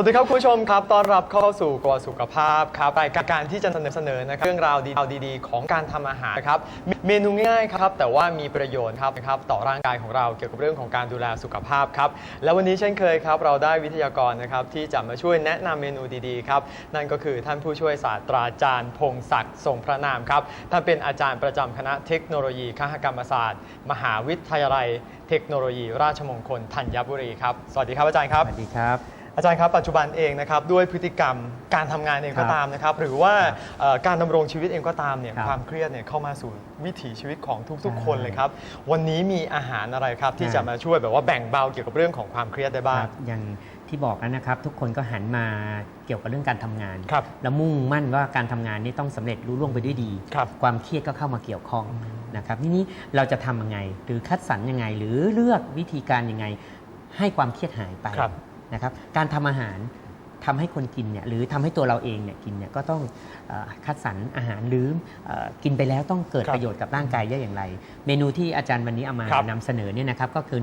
วัสดีครับคุณผู้ชมครับต้อนรับเข้าสู่กวสุขภาพครับรายการที่จะนำเสนอนะครับเรื่องราวดีๆ ของการทำอาหารครับเมนูง่ายครับแต่ว่ามีประโยชน์ครับนะครับต่อร่างกายของเราเกี่ยวกับเรื่องของการดูแลสุขภาพครับและวันนี้เช่นเคยครับเราได้วิทยากรนะครับที่จะมาช่วยแนะนำเมนูดีๆครับนั่นก็คือท่านผู้ช่วยศาสตราจารย์พงศักดิ์ทรงพระนามครับท่านเป็นอาจารย์ประจำคณะเทคโนโลยีคหกรรมศาสตร์ มหาวิทยาลัย เทคโนโลยี ราชมงคลธัญบุรีครับสวัสดีครับอาจารย์ครับสวัสดีครับ อาจารย์ครับปัจจุบันเองนะครับด้วยพฤติกรรมการทำงานเองครัก็บตามนะครับหรือว่าครับเอ่อการดำรงชีวิตเองก็ตามเนี่ยครับ ความเครียดเนี่ยเข้ามาสู่วิถีชีวิตของทุกๆ คนใช่เลยครับวันนี้มีอาหารอะไรครับที่อ่าจะมาช่วยแบบว่าแบ่งเบาเกี่ยวกับเรื่องของความเครียดได้บ้าง ครับอย่างที่บอกแล้วนะครับ ทุกคนก็หันมาเกี่ยวกับเรื่องการทำงาน ครับแล้วมุ่งมั่นว่าการทำงานนี้ต้องสำเร็จรุ่ล่วงไปด้วยดี ครับ ความเครียดก็เข้ามาเกี่ยวข้องนะครับทีนี้เราจะทำยังไง หรือคัดสรรยังไง หรือเลือกวิธีการยังไง ให้ความเครียดหายไปครับ นะครับการทำอาหารทำให้คนกินเนี่ยหรือทำให้ตัวเราเองเนี่ยกินเนี่ยก็ต้องเออคัดสรรอาหารหรือเออกินไปแล้วต้องเกิดครับประโยชน์กับร่างกายได้อย่างไร เมนูที่อาจารย์วันนี้เอามาครับนำเสนอเนี่ยนะครับก็คือ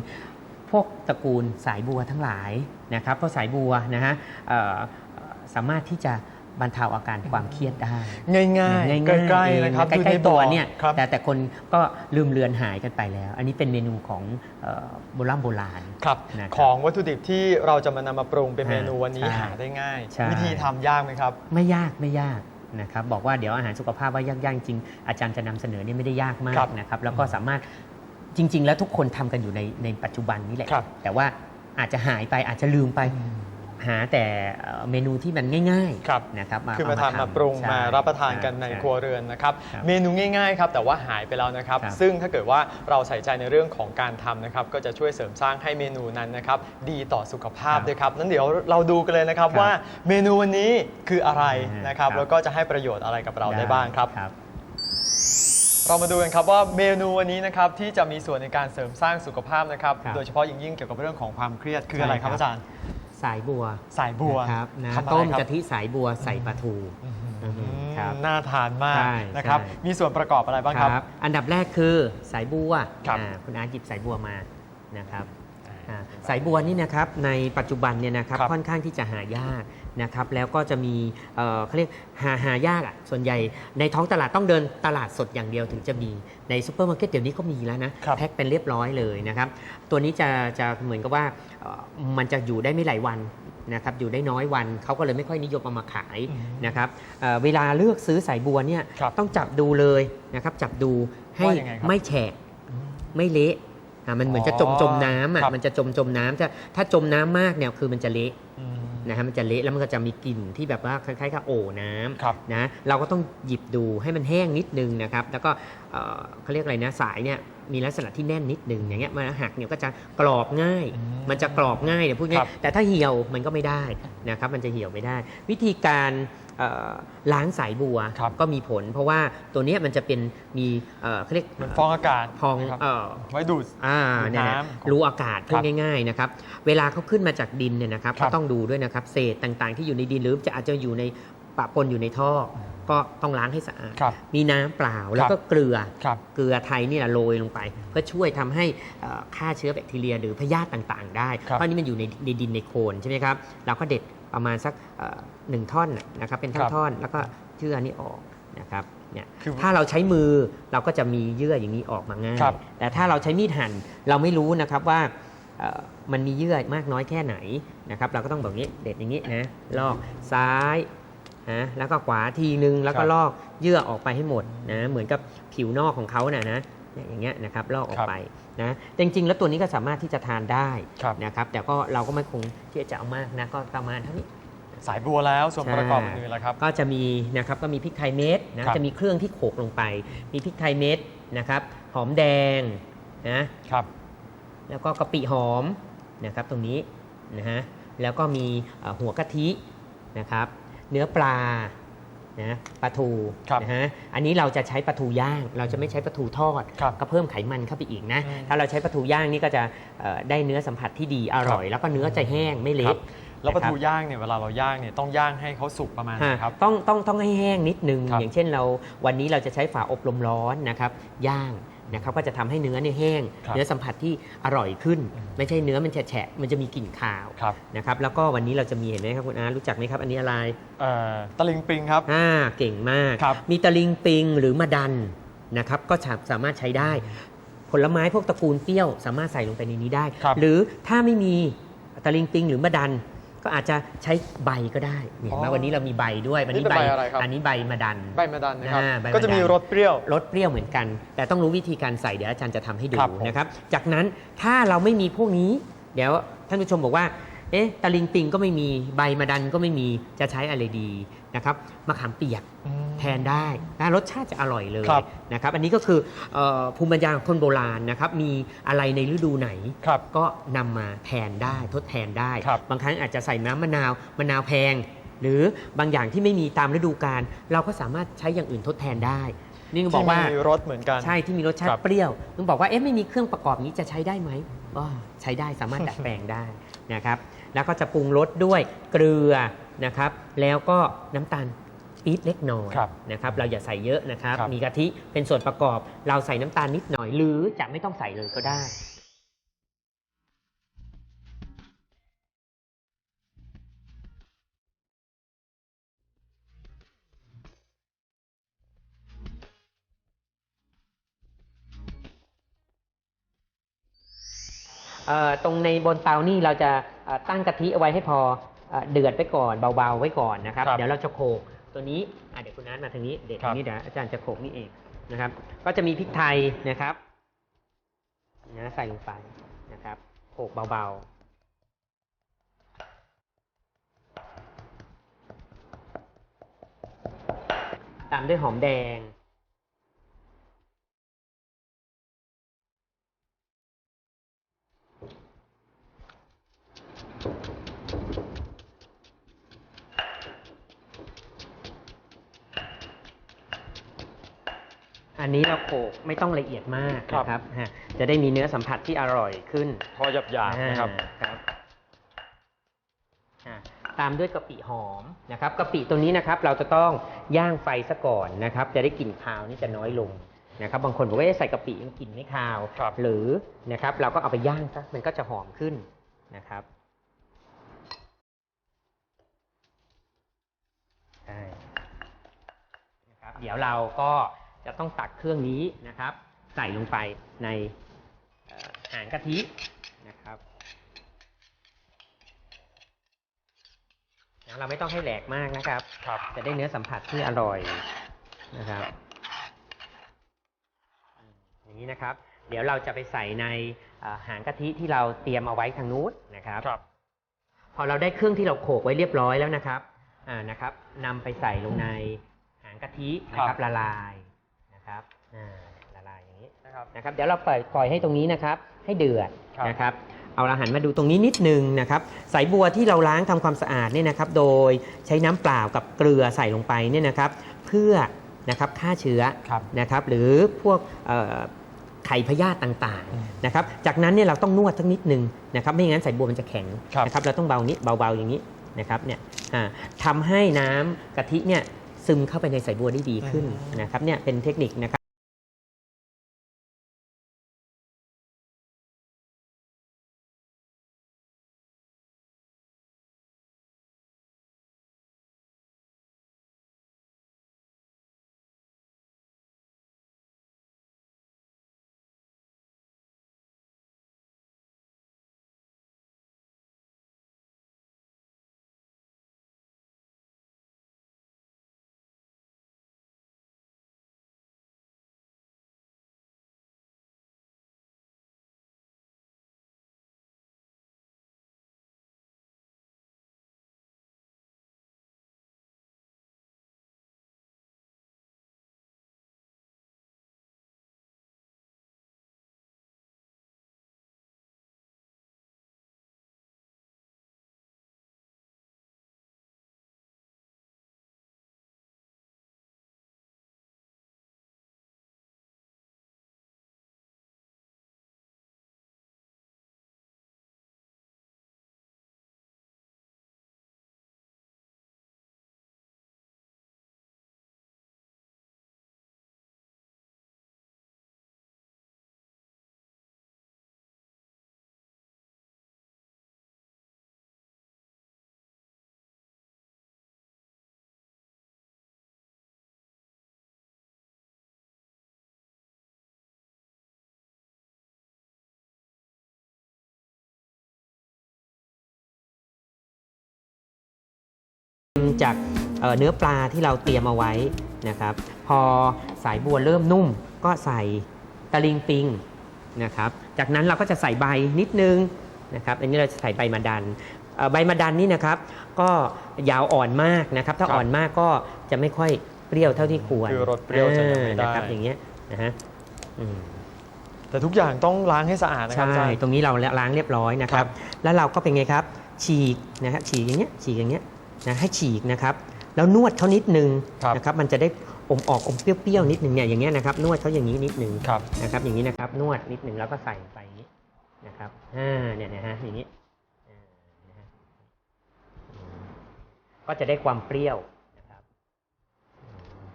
พวกตระกูลสายบัวทั้งหลายนะครับเพราะสายบัวนะฮะเอ่อเอ่อสามารถที่จะ บรรเทาอาการความเครียดได้ง่ายๆใกล้ๆนะครับใกอยู่ล้ในๆตัวบ่อเนี่ยครับแต่แต่คนก็ลืมเลือนหายกันไปแล้ว อันนี้เป็นเมนูของเอ่อโบราณโบราณครับนะครับของวัตถุดิบที่เราจะมานำมาปรุงเป็นเมนูวันนี้ใช่หาได้ง่ายใช่วิธีทำยากไหมครับ ไม่ยากไม่ยากนะครับบอกว่าเดี๋ยวอาหารสุขภาพว่ายากๆจริงอาจารย์จะนำเสนอเนี่ยไม่ได้ยากมาครักบนะครับแล้วก็สามารถจริง ๆ แล้วทุกคนทำกันอยู่ในในปัจจุบันนี้แหละครับแต่ว่าอาจจะหายไปอาจจะลืมไป หาแต่เอ่อเมนูที่มันง่ายครับ ๆนะครับคือมาเทำมาปรุงใช่มารับประทานกันในช่ ครัวเรือนนะครับ ครับเมนูง่ายๆครับแต่ว่าหายไปแล้วนะครับ ครับซึ่งถ้าเกิดว่าเราใส่ใจในเรื่องของการทำนะครับก็จะช่วยเสริมสร้างให้เมนูนั้นนะครับดีต่อสุขภาพครับด้วยครับนั้นเดี๋ยวเราดูกันเลยนะครับครับว่าเมนูวันนี้คืออะไรอ่านนะครับครับ แล้วก็จะให้ประโยชน์อะไรกับเราได้บ้างครับ ครับ เรามาดูกันครับว่าเมนูวันนี้นะครับที่จะมีส่วนในการเสริมสร้างสุขภาพนะครับครับ โดยเฉพาะอย่างยิ่งเกี่ยวกับเรื่องของความเครียดคืออะไรครับใช่ครับอาจารย์ สายบัวสายบัวนะครับนะทำอะไรต้มครับ กะทิสายบัวใส่ปลาทูอืมอืมครับ น่าทานมากใช่นะครับ ใช่ มีส่วนประกอบอะไรบ้างครับ อันดับแรกคือสายบัวครับอ่าคุณอาร์ตหยิบสายบัวมานะครับอ่าสายบัวนี่นะครับในปัจจุบันเนี่ยนะครับครับค่อนข้างที่จะหายาก นะครับแล้วก็จะมีเอ่อเขาเรียกหาหายากอะส่วนใหญ่ในท้องตลาดต้องเดินตลาดสดอย่างเดียวถึงจะมีในซูเปอร์มาร์เก็ตเดี๋ยวนี้ก็มีแล้วนะครับแพ็คเป็นเรียบร้อยเลยนะครับตัวนี้จะจะเหมือนกับว่าเอ่อมันจะอยู่ได้ไม่หลายวันนะครับอยู่ได้น้อยวันเขาก็เลยไม่ค่อยนิยมเอามาขายอืมนะครับเอ่อเวลาเลือกซื้อสายบัวเนี่ยครับต้องจับดูเลยนะครับจับดูให้ว่ายังไงครับ ไม่แฉะ ไม่เละอะมันเหมือนจะจมอ๋อจมน้ำอะ ครับมันจะจมจมน้ำจะถ้าจมน้ำมากเนี่ยคือมันจะเละอืม นะฮะมันจะเละแล้วมันก็จะมีกลิ่นที่แบบว่าคล้ายๆกับโอ่น้ำครับนะเราก็ต้องหยิบดูให้มันแห้งนิดนึงนะครับแล้วก็เอ่อเขาเรียกอะไรนะสายเนี่ยมีลักษณะที่แน่นนิดนึงอย่างเงี้ยมันหักเนี่ยก็จะกรอบง่าย อืมมันจะกรอบง่ายเนี่ยพูดง่าครัยบ แต่ถ้าเหี่ยวมันก็ไม่ได้นะครับมันจะเหี่ยวไม่ได้ วิธีการเอ่อ ล้างสายบัวครับก็มีผล เพราะว่าตัวเนี้ยมันจะเป็นมีเอ่อเขาเรียกเหมือนฟองอากาศพองนะครับเอ่อไว้ดูดอ่าดูดเนี่ยนะน้ำรูอากาศพูดง่ายๆนะครับเวลาเขาขึ้นมาจากดินเนี่ยนะครับครัก็บต้องดูด้วยนะครับเศษต่างๆ ที่อยู่ในดินหรือจะอาจจะอยู่ในปะปนอยู่ในท่อก็ต้องล้างให้สะอาดครับมีน้ำเปล่าแล้วก็เกลือครับเกลือไทยนี่แหละโรยลงไป เพื่อช่วยทำให้เอ่อฆ่าเชื้อแบคทีเรียหรือพยาธิต่างๆ ได้ครับเพราะนี่มันอยู่ในในดินในโคลนใช่ไหมครับ เราก็เด็ดประมาณสักเอ่อ หนึ่งท่อนน่ะนะครับเป็นครับท่อนๆแล้วก็เยื่อนี้ออกนะครับเนี่ยคือถ้าเราใช้มือเราก็จะมีเยื่ออย่างนี้ออกมาง่ายครับแต่ถ้าเราใช้มีดหั่นเราไม่รู้นะครับว่าเอ่อมันมีเยื่อมากน้อยแค่ไหนนะครับ เราก็ต้องแบบนี้เด็ดอย่างนี้นะลอกซ้ายนะแล้วก็ขวาทีนึงแล้วก็ครับลอกเยื่อออกไปให้หมดนะเหมือนกับผิวนอกของเขาน่ะนะเนี่ยอย่างเงี้ยนะครับลอกออกไปนะแต่จริง ๆ แล้วตัวนี้ก็สามารถที่จะทานได้ครับนะครับ แต่ก็เราก็ไม่คงที่จะเอามากนะก็ประมาณเท่านี้ สายบัวแล้วส่วนใช่ประกอบอื่นๆแล้วครับ ก็จะมีนะครับก็มีพริกไทยเม็ดนะครับ จะมีเครื่องที่โขลกลงไป มีพริกไทยเม็ดนะครับ หอมแดงนะครับ แล้วก็กะปิหอมนะครับตรงนี้นะฮะแล้วก็มีเอ่อหัวกะทินะครับ เนื้อปลานะปลาทูครับนะฮะอันนี้เราจะใช้ปลาทูย่าง เราจะไม่ใช้ปลาทูทอดครับก็เพิ่มไขมันเข้าไปอีกนะอืมถ้าเราใช้ปลาทูย่างนี่ก็จะเอ่อได้เนื้อสัมผัสที่ดีอร่อย แล้วก็เนื้อจะแห้งไม่ครัเละบ แล้วปลาทูนะครับย่างเนี่ยเวลาเราย่างเนี่ยต้องย่างให้เขาสุกประมาณไหนอ่าครับ ต้องต้องต้องให้แห้งนิดนึง ครับอย่างเช่นเราวันนี้เราจะใช้ฝาอบลมร้อนนะครับย่างนะครับก็จะทำให้เนื้อเนี่ยแห้ง ครับเนื้อสัมผัสที่อร่อยขึ้น อืม ไม่ใช่เนื้อมันแฉะๆมันจะมีกลิ่นคาวครับนะครับแล้วก็วันนี้เราจะมีเห็นไหมครับคุณอารู้จักไหมครับ อันนี้อะไรเอ่อตะลิงปิงครับ อ่าเก่งมาก ครับ มีตะลิงปิงหรือมะดันนะครับก็สาสามารถใช้ได้ ผลไม้พวกตระกูลเปรี้ยว สามารถใส่ลงไปในนี้ได้ ครับ หรือถ้าไม่มีตะลิงปิงหรือมะดัน ก็อาจจะใช้ใบก็ได้เนี่ยเห็นไหมอ๋อวันนี้เรามีใบด้วยวันนี้นี่เป็นใบอะไรครับอันนี้ใบมะดันใบมะดันนะครับอ่าใบมะดันก็จะมีรสเปรี้ยวรสเปรี้ยวเหมือนกัน แต่ต้องรู้วิธีการใส่เดี๋ยวอาจารย์จะทำให้ดูครับผมนะครับจากนั้นถ้าเราไม่มีพวกนี้ เดี๋ยวท่านผู้ชมบอกว่าเอ๊ะตะลิงปิงก็ไม่มีใบมะดันก็ไม่มีจะใช้อะไรดีนะครับมะขามเปียกอืมแทนได้นะรสชาติจะอร่อยเลยครับนะครับอันนี้ก็คือเอ่อภูมิปัญญาของคนโบราณนะครับมีอะไรในฤดูไหน ครับก็นำมาแทนได้ทดแทนได้ ครับ บางครั้งอาจจะใส่น้ำมะนาวมะนาวแพง หรือบางอย่างที่ไม่มีตามฤดูกาลเราก็สามารถใช้อย่างอื่นทดแทนได้ นี่ก็บอกว่า ที่มีรสเหมือนกัน ใช่ที่มีรสชาครัติบ เปรี้ยวนึกบอกว่าเอ๊ะไม่มีเครื่องประกอบนี้จะใช้ได้ไหมก็ใช้ได้สามารถ ดัดแปลงได้นะครับ แล้วก็จะปรุงรสด้วยเกลือนะครับ แล้วก็น้ำตาล ปี๊บเล็กน้อยครับนะครับเราอย่าใส่เยอะนะครับครับมีกะทิเป็นส่วนประกอบ เราใส่น้ำตาลนิดหน่อยหรือจะไม่ต้องใส่เลยก็ได้เอ่อตรงในบนเตานี่เราจะเอ่อตั้งกะทิเอาไว้ให้พอเอ่อเดือดไปก่อนเบาๆไว้ก่อนนะครับครับเดี๋ยวเราจะโขลก ตัวนี้อะเดี๋ยวคุณนัทมาทางนี้เดี๋ยวครับทางนี้เดี๋ยวอาจารย์จะโขลกนี่เองนะครับ ก็จะมีพริกไทยนะครับนะใส่ลงไปนะครับโขลกเบาๆ ตามด้วยหอมแดง อันนี้เราโขลกไม่ต้องละเอียดมากครับนะครับฮะจะได้มีเนื้อสัมผัสที่อร่อยขึ้นพอหยาบหยาบๆนะครับอ่าครับอ่าตามด้วยกะปิหอมนะครับกะปิตัวนี้นะครับเราจะต้องย่างไฟซะก่อนนะครับ จะได้กลิ่นคาวนี่จะน้อยลงนะครับบางคนบอกว่าเอ๊ะใส่กะปิมันกลิ่นไม่คาวครับหรือนะครับเราก็เอาไปย่างซะมันก็จะหอมขึ้นนะครับใช่นะครับ เดี๋ยวเราก็ จะต้องตักเครื่องนี้นะครับ ใส่ลงไปในเอ่อหางกะทินะครับแล้วเราไม่ต้องให้แหลกมากนะครับครับจะได้เนื้อสัมผัสที่อร่อยนะครับอืมอย่างนี้นะครับ เดี๋ยวเราจะไปใส่ในเอ่อหางกะทิที่เราเตรียมเอาไว้ทางนู้นนะครับครับพอเราได้เครื่องที่เราโขลกไว้เรียบร้อยแล้วนะครับ อ่านะครับนำไปใส่ลงในหางกะทินะคครัรับบละลาย นะครับอ่าละลายอย่างนี้นะครับนะครับ เดี๋ยวเราปล่อยปล่อยให้ตรงนี้นะครับ ให้เดือดครับนะครับ เอาละหันมาดูตรงนี้นิดนึงนะครับ สายบัวที่เราล้างทำความสะอาดเนี่ยนะครับ โดยใช้น้ำเปล่ากับเกลือใส่ลงไปเนี่ยนะครับ เพื่อนะครับฆ่าเชื้อครับนะครับ หรือพวกเอ่อไข่พยาธิต่างอืมๆนะครับ จากนั้นเนี่ยเราต้องนวดสักนิดนึงนะครับ ไม่งั้นสายบัวมันจะแข็งครับนะครับ เราต้องเบานิดเบาๆอย่างนี้นะครับเนี่ยอ่าทำให้น้ำกะทิเนี่ย ซึมเข้าไปในสายบัวได้ดีขึ้นนะครับเนี่ยเป็นเทคนิคนะครับ จากเอ่อเนื้อปลาที่เราเตรียมเอาไว้นะครับ พอสายบัวเริ่มนุ่มก็ใส่ตะลิงปิงนะครับ จากนั้นเราก็จะใส่ใบนิดนึงนะครับอันนี้เราจะใส่ใบมะดันเอ่อใบมะดันนี่นะครับ ก็ยาวอ่อนมากนะครับ ถ้าครับอ่อนมากก็จะไม่ค่อยเปรี้ยวเท่าที่ควรคือรสเปรี้ยวจะยังไม่ได้อ่านะครับอย่างเงี้ยนะฮะอืมแต่ทุกอย่างต้องล้างให้สะอาดนะครับอาใช่จารย์ตรงนี้เราล้างเรียบร้อยนะครัครับบแล้วเราก็เป็นไงครับ ฉีกนะฮะฉีกอย่างเงี้ยฉีกอย่างเงี้ย นะให้ฉีกนะครับแล้วนวดเขานิดนึงครับนะครับมันจะได้อมออกอมเปรี้ยวๆนิดนึงเนี่ยอย่างเงี้ยนะครับนวดเขาอย่างนี้นิดนึงครับนะครับอย่างนี้นะครับนวดนิดนึงแล้วก็ใส่ไปอย่างนี้นะครับอ่าเนี่ยนะฮะอย่างนี้อ่านะฮะอืมก็จะได้ความเปรี้ยวนะครับอืม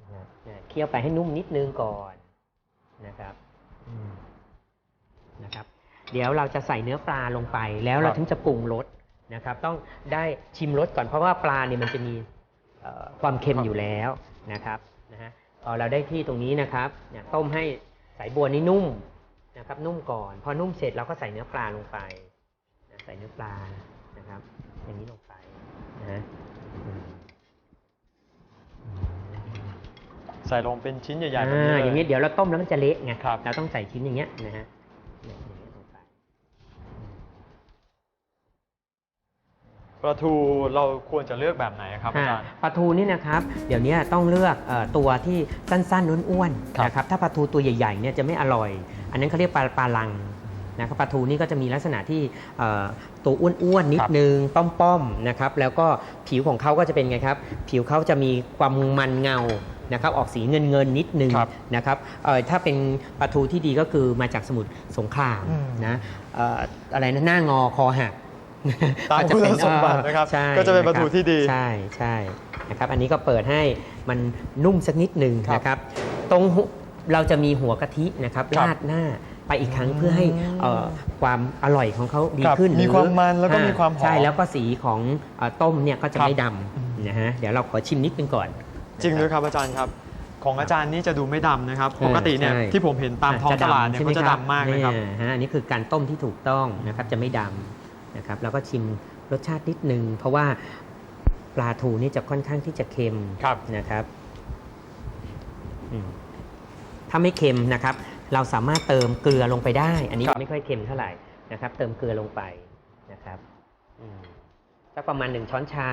นะฮะเนี่ยเคี่ยวไปให้นุ่มนิดนึงก่อนนะครับอืมนะครับ เดี๋ยวเราจะใส่เนื้อปลาลงไปแล้วเราครับถึงจะปรุงรส นะครับต้องได้ชิมรสก่อนเพราะว่าปลาเนี่ยมันจะมีเอ่อความเค็มอยู่แล้วนะครับนะฮะพอเราได้ที่ตรงนี้นะครับเนี่ยต้มให้สายบัวนี่นุ่มนะครับนุ่มก่อน พอนุ่มเสร็จเราก็ใส่เนื้อปลาลงไปนะใส่เนื้อปลานะครับ อย่างนี้ลงไปนะฮะอืมใส่ลงเป็นชิ้นใหญ่ๆแบบอ่านี้อย่างเลนี้ยเดี๋ยวเราต้มแล้วมันจะเละไงครับเราต้องใส่ชิ้นอย่างเงี้ยนะฮะเนี่ยอย่างเงี้ยลงไป ปลาทูเราควรจะเลือกแบบไหนครับอาจารย์อ่าปลาทูนี่นะครับเดี๋ยวนี้ต้องเลือกเอ่อตัวที่สั้นๆอ้วนครับๆนะครับถ้าปลาทูตัวใหญ่ๆเนี่ยจะไม่อร่อย อันนั้นเขาเรียกปลาปลาลังนะครับปลาทูนี่ก็จะมีลักษณะที่เอ่อตัวอ้วนๆนิดนึงป้อมๆนะครับแล้วก็ผิวของเขาก็จะเป็นไงครับ ผิวเขาจะมีความมันเงานะครับออกสีเงินเงินๆนิดนึงครับนะครับเอ่อถ้าเป็นปลาทูที่ดีก็คือมาจากสมุทรสงครามอืมนะเอ่ออะไรนะหน้างอคอหัก ตามก็จะคุณเป็นสมบัตินะครับใช่ก็จะเป็นปลาทูที่ดีใช่ใช่นะครับอันนี้ก็เปิดให้มันนุ่มสักนิดหนึ่งครับนะครับ ตรงหัวเราจะมีหัวกะทินะครับครับราดหน้าไปอีกครั้งเพื่อให้เอ่อความอร่อยของเขาดีครับขึ้นมีหรือความมันแล้วก็อ่มีความหอมใช่แล้วก็สีของเอ่อต้มเนี่ยก็จะครับไม่ดำนะฮะเดี๋ยวเราขอชิมนิดนึงก่อน จริงด้วยครับอาจารย์ครับของอาจารย์นี่จะดูไม่ดำนะครับใช่ปกติเนี่ยใช่ที่ผมเห็นตามท้องตลาดเนี่ยใช่ไหก็จะดำมากนะครับเนี่ยฮะอันนี้คือการต้มที่ถูกต้องนะครับจะไม่ดำ นะครับแล้วก็ชิมรสชาตินิดนึง เพราะว่าปลาทูนี่จะค่อนข้างที่จะเค็มครับนะครับอืมถ้าไม่เค็มนะครับ เราสามารถเติมเกลือลงไปได้ อันนี้ครับไม่ค่อยเค็มเท่าไหร่นะครับ เติมเกลือลงไปนะครับอืมสักประมาณหนึ่งช้อนชา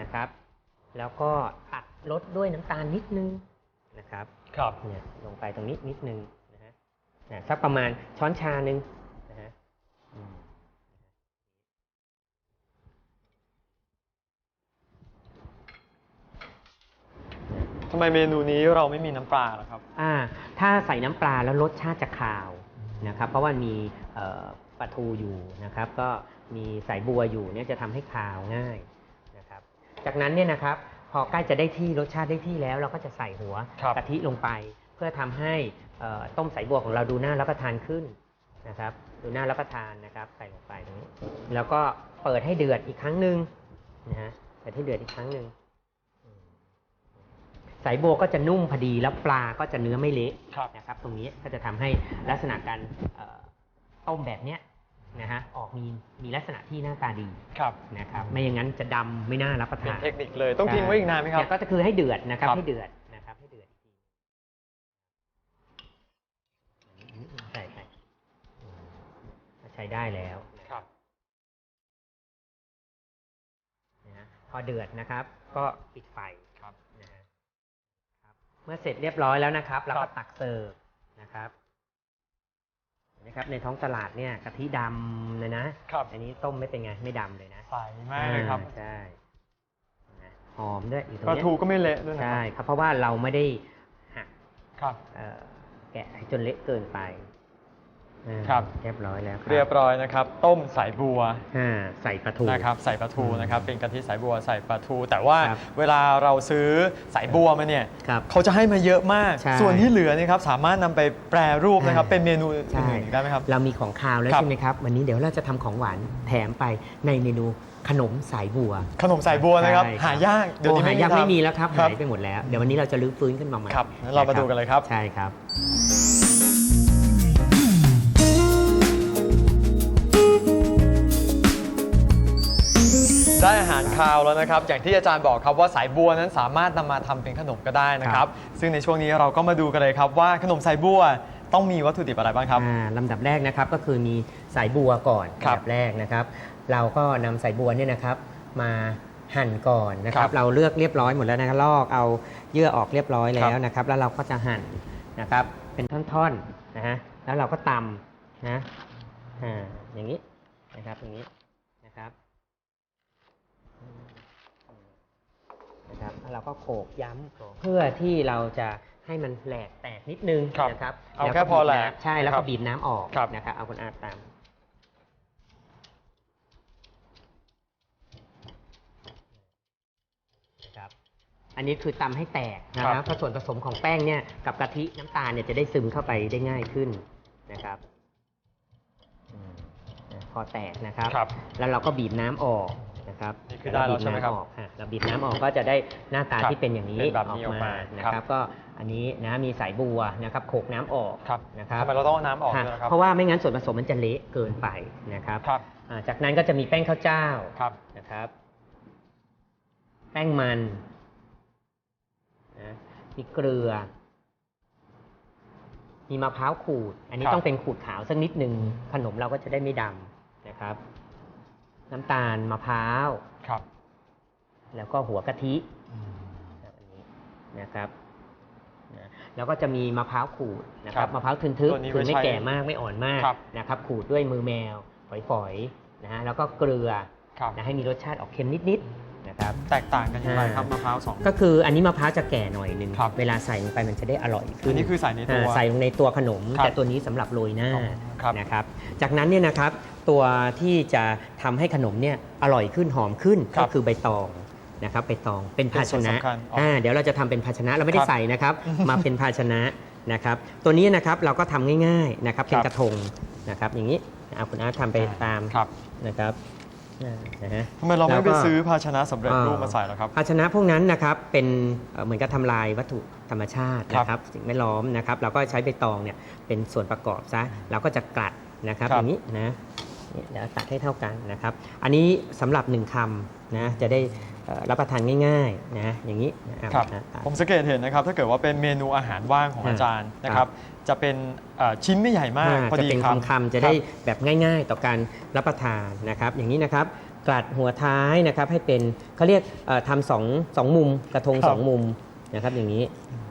นะครับ แล้วก็ตัดรสด้วยน้ำตาลนิดนึงนะครับ ครับเนี่ยลงไปตรงนี้นิดนึงนะฮะนะสักประมาณช้อนชาหนึ่งนะฮะอืม ทำไมเมนูนี้เราไม่มีน้ำปลาล่ะครับ อ่าถ้าใส่น้ำปลาแล้วรสชาติจะคาวนะครับเพราะว่ามีเอ่อปลาทูอยู่นะครับ ก็มีสายบัวอยู่เนี่ยจะทำให้คาวง่ายนะครับ จากนั้นเนี่ยนะครับพอใกล้จะได้ที่รสชาติได้ที่แล้ว เราก็จะใส่หัวครับกะทิลงไป เพื่อทำให้เอ่อต้มสายบัวของเราดูน่ารับประทานขึ้นนะครับ ดูน่ารับประทานนะครับใส่ลงไปตรงนี้ แล้วก็เปิดให้เดือดอีกครั้งหนึ่งนะฮะเปิดให้เดือดอีกครั้งหนึ่งอืม สายบัวก็จะนุ่มพอดีแล้วปลาก็จะเนื้อไม่เละครับนะครับ ตรงนี้ก็จะทำให้ลักษณะการเอ่อต้มแบบเนี้ยนะฮะออกมีมีลักษณะที่หน้าตาดีครับนะครับ ไม่อย่างนั้นจะดำไม่น่ารับประเป็นทานเทคนิคเลยต้องทิ้งไว้อีกนานไหมครับเนี่ยก็จะคือให้เดือดนะครับครับให้เดือดนะครับให้เดือดอีกทีใช่ใช่อืมใช้ได้แล้วครับนะฮะพอเดือดนะครับ ก็ปิดไฟ ครับ นะฮะครับ เมื่อเสร็จเรียบร้อยแล้วนะครับเราครัก็บตักเสิร์ฟนะครับนะครับ ในท้องตลาดเนี่ยกะทิดำเลยนะครับ อันนี้ต้มไม่เป็นไงไม่ดำเลยนะใสมากเลยครับอ่าใช่นะหอมด้วยอยู่ตรงปลาเนี้ยทูก็ไม่เละด้วยนะคใช่รับครับเพราะว่าเราไม่ได้หักครับ เอ่อแกะให้จนเละเกินไป อ่าครับ เรียบร้อยแล้วคบเรียบร้อยนะครับ ต้มสายบัวอ่าใส่ปลาทู นะครับใส่ปลาทูอืมนะครับเป็นกะทิสายบัวใส่ปลาทู แต่ว่าครับเวลาเราซื้อสายบัวมาเนี่ยครับเขาจะให้มาเยอะมาก ใช่ส่วนที่เหลือเนี่ยครับสามารถนำไปแปรรูปนะครับใช่เป็นเมนูใช่อื่นๆอีกได้ไหมครับ เรามีของคาวแล้วครับ ใช่ไหมครับ วันนี้เดี๋ยวเราจะทำของหวานแถมไปในเมนูขนมสายบัวขนมสายบัวนะครับ ใช่หายากเดี๋ยวนี้โอ้ไม่หายากไม่ทำมีแล้วครับครับหายไปหมดแล้ว เดี๋ยววันนี้เราจะรื้อฟื้นขึ้นมาใหม่ครับงั้นเรามาดูกันเลยครับ ใช่ครับค ได้อาหารคาวแล้วนะครับ อย่างที่อาจารย์บอกครับว่าสายบัวนั้นสามารถนำมาทำเป็นขนมก็ได้นะครับ ซึ่งในช่วงนี้เราก็มาดูกันเลยครับว่าขนมสายบัวต้องมีวัตถุดิบอะไรบ้างครับอ่าลำดับแรกนะครับก็คือมีสายบัวก่อนครับลำดับแรกนะครับ เราก็นำสายบัวเนี่ยนะครับมาหั่นก่อนนะครัครับบเราเลือกเรียบร้อยหมดแล้วนะครับลอกเอาเยื่อออกเรียบร้อยแล้ครัวบนะครับ แล้วเราก็จะหั่นนะครับเป็นท่อนๆนะฮะแล้วเราก็ตำนะอ่าอย่างนี้นะครับอย่างนี้นะครับ นะครับแล้วเราก็โขกย้ำเพื่อที่เราจะให้มันแหลกแตกนิดนึงครับนะครับเอาล้วแค่พอแหลกบีบน้ำใช่แล้วครัก็บบีบน้ำออกครับ นะครับเอาคุณอาตามนะครับอันนี้คือตำให้แตกนะคครัรับบเพราะส่วนผสมของแป้งเนี่ยกับกะทิน้ำตาลเนี่ยจะได้ซึมเข้าไปได้ง่ายขึ้นนะครับอืมพอแตกนะครับ ครับ แล้วเราก็บีบน้ำออก นะครับนี่คือได้แล้วใช่ไหมครับเาบีน้ำออกอะเราบีบน้ำออกก็จะได้หน้าตาครับที่เป็นอย่างนี้เป็นแบบนี้ออกมานะครัครับบก็อันนี้นะมีสายบัวนะครับโขกน้ำออกครับนะครับทำไมเราต้องเอาน้ำออกค่ะด้วยนะครับเพราะว่าไม่งั้นส่วนผสมมันจะเละเกินไปนะครับครับอ่าจากนั้นก็จะมีแป้งข้าวเจ้าครับนะครับ แป้งมันนะมีเกลือ มีมะพร้าวขูด อันนี้ครับต้องเป็นขูดขาวสักนิดหนึ่งขนมเราก็จะได้ไม่ดำนะครับ น้ำตาลมะพร้าว ครับ แล้วก็หัวกะทิแบบนี้นะครับนะแล้วก็จะมีมะพร้าวขูดนะคครัรับบมะพร้าวทึนทึกตัวนี้คือไว้ไม่ใช้แก่มากไม่อ่อนมากครับ นะครับ ขูดด้วยมือแมว ฝอยๆนะฮะแล้วก็เกลือครับ นะให้มีรสชาติออกเค็มนิดๆนะครับ แตกต่างกันยังไงครับอ่ามมะพร้าวสอง ก็คืออันนี้มะพร้าวจะแก่หน่อยหนึ่งครับเวลาใส่ลงไปมันจะได้อร่อยขึ้อันนนี้คือใส่ในตัวอ่าใส่ลงในตัวขนม ครับแต่ตัวนี้สำหรับโรยหน้าอ๋อครับ นะครับ จากนั้นเนี่ยนะครับ ตัวที่จะทำให้ขนมเนี่ยอร่อยขึ้นหอมขึ้นครัก็บคือใบตองนะครับใบตองเป็นภาชนะเป็นส่วนสำคัญอ๋ออ่าเดี๋ยวเราจะทำเป็นภาชนะเราไม่ได้ครับใส่นะครับ มาเป็นภาชนะนะครับ ตัวนี้นะครับเราก็ทำง่ายๆนะครับเป็นครับกระทงนะครับอย่างนี้เอาคุณอาร์ตทำไปตามครับนะครับอ่านะฮะทำไมเราแล้ไม่วก็ไปซื้อภาชนะสำเร็จอ่ารูปมาใส่หรอครับ ภาชนะพวกนั้นนะครับเป็นเอ่อเหมือนกับทำลายวัตถุธรรมชาติครับนะครับสิ่งแวดล้อมนะครับ เราก็ใช้ใบตองเนี่ยเป็นส่วนประกอบซะเราก็จะกลัดนะครับครับอย่างนี้นะนี่ เดี๋ยวตัดให้เท่ากันนะครับ อันนี้สำหรับหนึ่งคำนะจะได้เอ่อรับประทานง่ายๆนะอย่างนี้นะครับนะตัดผมสังเกตเห็นนะครับ ถ้าเกิดว่าเป็นเมนูอาหารว่างของอ่าอาจารย์นะคครัรับบจะเป็นเอ่อชิ้นไม่ใหญ่มากอ่าพอจะดีเป็นคำคำๆจะได้แบบง่าย ๆ ต่อการรับประทานนะครับ อย่างนี้นะครับกลัดหัวท้ายนะครับให้เป็นเขาเรียกเอ่อทำสองสองมุมกระทงครับสองมุมนะครับอย่างนี้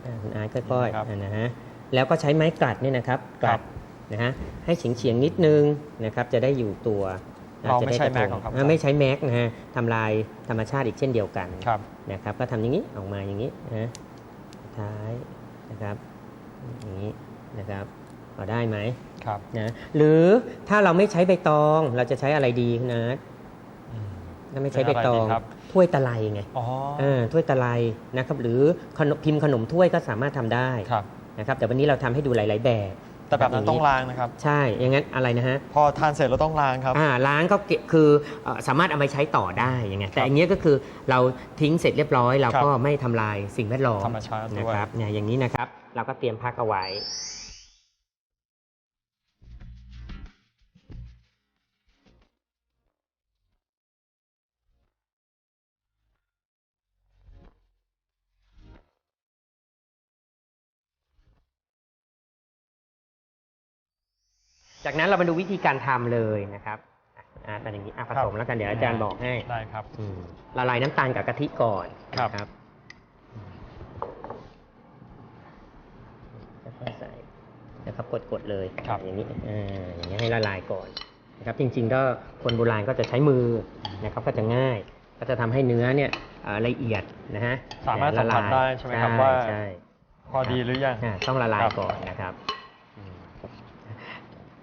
อ่าคุณอาร์ตค่อยครับๆอ่านะฮะแล้วก็ใช้ไม้กลัดเนี่ยนะครับกลัครัดบ นะฮะให้เฉียงเฉียงๆนิดนึงนะครับจะได้อยู่ตัวเราจะไม่ด้ใช้กะทแม็กหรอกครับอ่าไม่ใช้แม็กนะฮะทำลายธรรมชาติอีกเช่นเดียวกันครับนะครับก็ทำอย่างนี้ออกมาอย่างนี้นะท้ายนะครับอย่างนี้นะครับพอได้ไหมครับนะหรือถ้าเราไม่ใช้ใบตองเราจะใช้อะไรดีนะถ้าไม่ใช้ใบตองเป็นอะไรดีครับถ้วยตะไลไงอ๋อเออถ้วยตะไลนะครับ หรือขนมพิมพ์ขนมถ้วยก็สามารถทำได้ครับนะครับแต่วันนี้เราทำให้ดูหลาย ๆ แบบ แต่แบบนั้นต้องล้างนะครับ ใช่อย่างนั้นอะไรนะฮะ พอทานเสร็จเราต้องล้างครับ อ่าล้างก็เก็บคือเอ่อสามารถเอาไปใช้ต่อได้อย่างเงี้ยแต่อันเนี้ยก็คือเราทิ้งเสร็จเรียบร้อย เราก็ไม่ทำลายสิ่งแวดล้อมธรรมชาติด้วยนะครับเนี่ยอย่างนี้นะครับ เราก็เตรียมพักเอาไว้ จากนั้นเรามาดูวิธีการทำเลยนะครับอะอ่าเป็นอย่างนี้อะผสมแล้วกันเดี๋ยวอาจารย์บอกให้ได้ครับอืมละลายน้ำตาลกับกะทิก่อนครับนะครับค่อยๆใส่นะครับกดๆเลยครับอย่างนี้อ่าอย่างนี้ให้ละลายก่อนนะครับ จริง ๆ ก็คนโบราณก็จะใช้มือนะครับก็จะง่าย ก็จะทำให้เนื้อเนี่ยเอ่อละเอียดนะฮะสามารถสัมผัสได้ใช่ไหมครับว่าใช่พอดีหรือยังอ่าต้องละลายครับก่อนนะครับอืม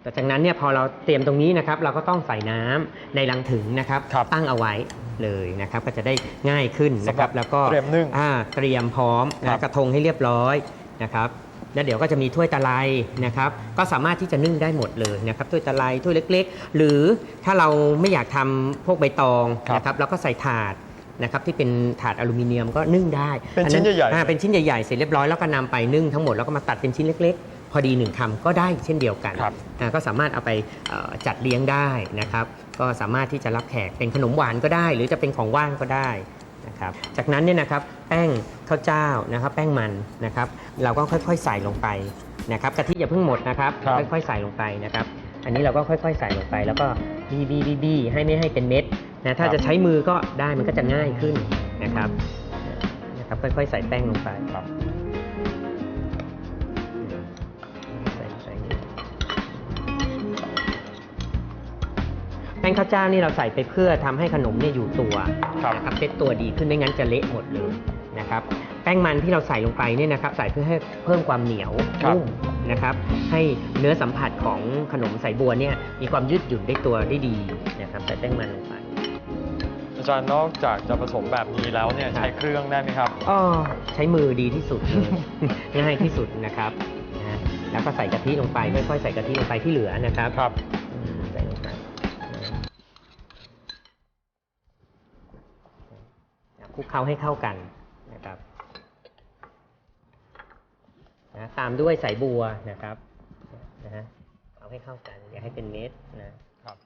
แต่จากนั้นเนี่ยพอเราเตรียมตรงนี้นะครับเราก็ต้องใส่น้ำในลังถึงนะครับครับตั้งเอาไว้เลยนะครับก็จะได้ง่ายขึ้นนะครับสำหรับแล้วก็เตรียมนึ่งอ่าเตรียมพร้อมครันะบกระทงให้เรียบร้อยนะครับแล้วเดี๋ยวก็จะมีถ้วยตะไลนะครับ ก็สามารถที่จะนึ่งได้หมดเลยนะครับถ้วยตะไลถ้วยเล็ก ๆ หรือถ้าเราไม่อยากทำพวกใบตองครับนะครับเราก็ใส่ถาดนะครับที่เป็นถาดอลูมิเนียมก็นึ่งได้ เป็นอัชิ้นใหญ่ๆอ่าเป็นชิ้นใหญ่ๆเสร็จเรียบร้อยแล้วก็นำไปนึ่งทั้งหมดแล้วก็มาตัดเป็นชิ้นเล็กๆ พพอดีหนึ่งคำก็ได้เช่นเดียวกันครับอ่าก็สามารถเอาไปเอ่อจัดเลี้ยงได้นะครับ ก็สามารถที่จะรับแขกเป็นขนมหวานก็ได้ หรือจะเป็นของว่างก็ได้นะครับจากนั้นเนี่ยนะครับแป้งข้าวเจ้านะครับ แป้งมันนะครับ เราก็ค่อยๆใส่ลงไปนะครับกะทิอย่าเพิ่งหมดนะครับครับค่อยๆใส่ลงไปนะครับ อันนี้เราก็ค่อยๆใส่ลงไป แล้วก็บีบีบีบีให้ไม่ให้เป็นเม็ดนะถ้าจะใช้มือก็ได้มันก็จะง่ายขึ้นนะครับนะครับ ค่อยๆใส่แป้งลงไปครับ แป้งข้าวเจ้านี่เราใส่ไปเพื่อทำให้ขนมเนี่ยอยู่ตัวครับ นะครับเซตตัวดีขึ้นไม่งั้นจะเละหมดเลยนะครับ แป้งมันที่เราใส่ลงไปเนี่ยนะครับ ใส่เพื่อให้เพิ่มความเหนียวครับ นุ่มนะครับ ให้เนื้อสัมผัสของขนมสายบัวเนี่ยมีความยืดหยุ่นได้ตัวได้ดีนะครับใส่แป้งมันลงไป อาจารย์นอกจากจะผสมแบบนี้แล้วเนี่ยใช้เครื่องได้ไหมครับ อ๋อใช้มือดีที่สุดเลย ง่ายที่สุดนะครับนะแล้วก็ใส่กะทิลงไปค่อยๆใส่กะทิลงไปที่เหลือนะครับ ครับ คลุกเคล้าให้เข้ากันนะครับนะตามด้วยสายบัวนะครับนะฮะเอาให้เข้ากัน อย่าให้เป็นเม็ดนะครับ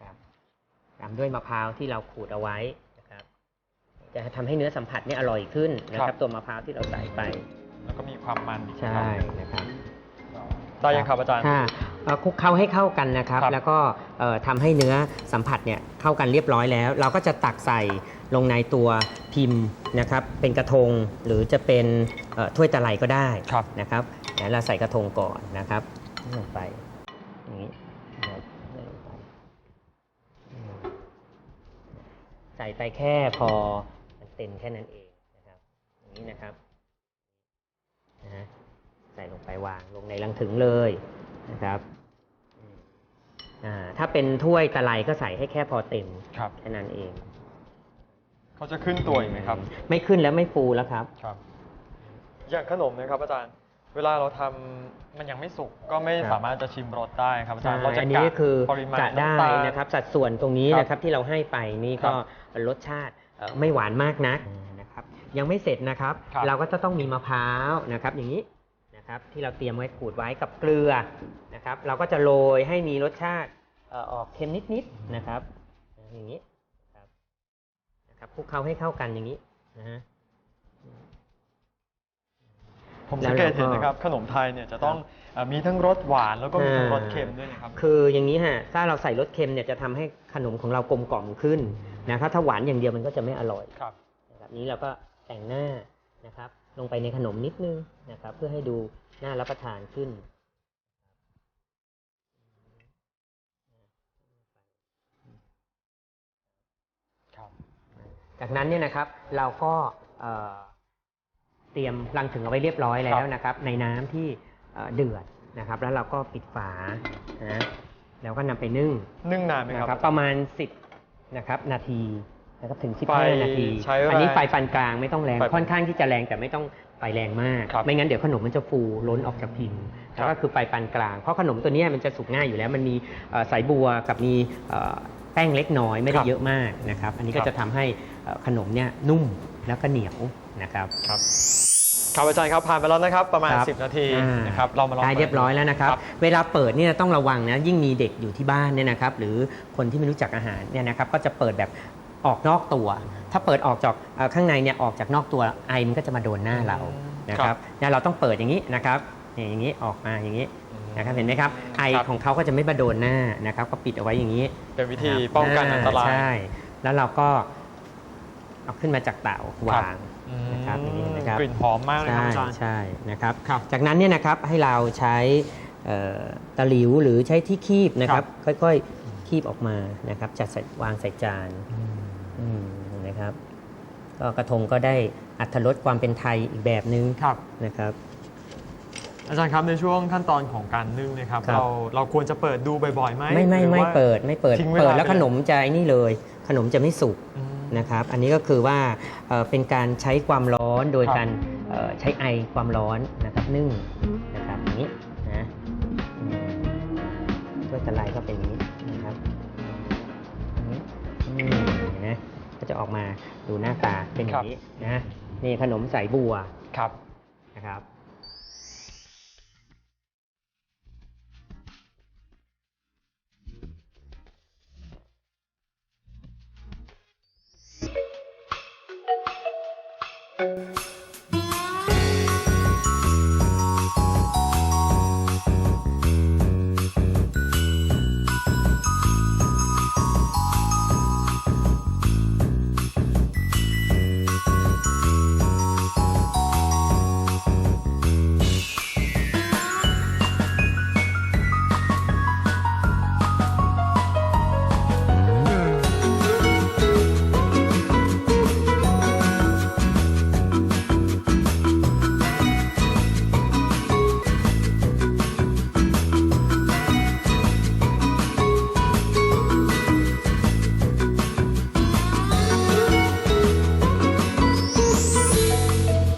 ครับตามด้วยมะพร้าวที่เราขูดเอาไว้นะครับ จะทำให้เนื้อสัมผัสเนี่ยอร่อยขึ้นนะคครัรับบตัวมะพร้าวที่เราใส่ไป แล้วก็มีความมันอีกใช่นะครับได้ยังครับอาจารย์ค่ะ เอ่อคลุกเคล้าให้เข้ากันนะครับ ครับแล้วก็เอ่อทำให้เนื้อสัมผัสเนี่ยเข้ากันเรียบร้อยแล้ว เราก็จะตักใส่ลงในตัวพิมพ์นะครับ เป็นกระทงหรือจะเป็นเอ่อถ้วยตะไลก็ได้ครับ นะครับเดี๋ยวเราใส่กระทงก่อนนะครับลงไปอย่างนี้นะครับใส่ลงไปอืมใส่ไปแค่พอมันเต็มแค่นั้นเองนะครับอย่างนี้นะครับนะฮะ ใส่ลงไปวางลงในลังถึงเลยนะครับอืมอ่า ถ้าเป็นถ้วยตะไลก็ใส่ให้แค่พอเต็มครับแค่นั้นเอง เขาจะขึ้นตัวอีกไหมครับ ไม่ขึ้นแล้วไม่ฟูแล้วครับครับ อย่างขนมนะครับอาจารย์ เวลาเราทำมันยังไม่สุกก็ไม่ครับสามารถจะชิมรสได้ครับอาจารย์ใช่เราจะอันนี้กะคือปริมาณกะได้ำตาลนะครับ สัดส่วนตรงนี้ครับนะครับที่เราให้ไปนี่ก็ครับรสชาติเอ่อไม่หวานมากนักนะครับ ยังไม่เสร็จนะครับครับ เราก็จะต้องมีมะพร้าวนะครับ อย่างนี้ นะครับที่เราเตรียมไว้ขูดไว้กับเกลือนะครับเราก็จะโรยให้มีรสชาติเอ่อออกเค็มนิดๆนะครับอย่างนี้นะครับนะครับคลุกเคล้าให้เข้ากันอย่างนี้นะฮะผมสังเกตเห็นนะครับขนมไทยเนี่ยจะต้องเอ่อมีทั้งรสหวานแล้วก็มีทั้งรสเค็มด้วยนะครับคืออย่างนี้ฮะถ้าเราใส่รสเค็มเนี่ยจะทำให้ขนมของเรากลมกล่อมขึ้นนะครับถ้าหวานอย่างเดียวมันก็จะไม่อร่อยครับนะครับนี้เราก็แต่งหน้านะครับ ลงไปในขนมนิดนึงนะครับ เพื่อให้ดูน่ารับประทานขึ้นครับจากนั้นเนี่ยนะครับเราก็เอ่อเตรียมรังถึงเอาไว้เรียบร้อยแล้วนะครับ ในน้ำที่เอ่อเดือดนะครับ แล้วเราก็ปิดฝานะแล้วก็นำไปนึ่งนึ่งนานไหมนะคครัรับบประมาณ 10นะครับนาที นะครับถึงไฟ15 นาที ใช้แรงอันี้ไฟปานกลางไม่ต้องแรง ไฟปานค่อนข้างที่จะแรงแต่ไม่ต้องไฟแรงมาก ครับไม่งั้นเดี๋ยวขนมมันจะฟูล้นออกจากพิมพ์ครับแล้วก็คือไฟปานกลาง เพราะขนมตัวเนี้ยมันจะสุกง่ายอยู่แล้ว มันมีเอ่อสายบัวกับมีเอ่อแป้งเล็กน้อยไม่คได้รับเยอะมากนะครับ อันนี้ครัก็บ จะทำให้เอ่อขนมเนี่ยนุ่มแล้วก็เหนียวนะครับ ครับครับอาจารย์ครับผ่านไปแล้วนะครับประมาณ ครับ10 นาทีอ่านะครับเรามาลองได้เรียบร้อยแล้วนะครับ ครับ เวลาเปิดเนี่ยต้องระวังนะยิ่งมีเด็กอยู่ที่บ้านเนี่ยนะครับ หรือคนที่ไม่รู้จักอาหารเนี่ยนะครับก็จะเปิดแบบ ออกนอกตัว ถ้าเปิดออกจากเอ่อข้างในเนี่ยออกจากนอกตัวไอมันก็จะมาโดนหน้าเรานะคครัรับบเนี่ยเราต้องเปิดอย่างนี้นะครับนี่อย่างนี้ออกมาอย่างนี้นะครับเห็นไหมครับไอครับของเขาก็จะไม่มาโดนหน้านะครับ ก็ปิดเอาไว้อย่างนี้ เป็นวิธีนะครับป้องกันอันตรายใช่แล้วเราก็เอาขึ้นมาจากเตาวางอืมนะครับอย่างนี้เห็นไหมครับกลิ่นหอมมากเลยครับอาจารย์ใช่นะครับครับจากนั้นเนี่ยนะครับให้เราใช้เอ่อตะหลิวหรือใช้ที่คีบนะครับ ค่อยๆคีบออกมานะครับจัดใส่วางใส่จานอืมเห็ นไหมครับ ก็กระทงก็ได้อัตรสความเป็นไทยอีกแบบนึงครับนะครับ อาจารย์ครับในช่วงขั้นตอนของการนึ่งเนะครับ ครับ เราเราควรจะเปิดดูบ่อยๆไหมไม่ไม่หรือไม่ว่า เปิดไม่เปิดทิ้งเวลาเปิดแล้วไปขเลยนมจะไอ้นี่เลย ขนมจะไม่สุกอืม นะครับ อันนี้ก็คือว่าเอ่อเป็นการใช้ความร้อนโดยครับ การเอ่อใช้ไอความร้อนนะครับนึ่งนะครับอย่างนี้นะอืมถ้วยตะไลก็เป็นอย่างนี้ ก็จะออกมาดูหน้าตาเป็นอครัย่าบงนี้นะนี่ขนมสายบัวครับนะครับค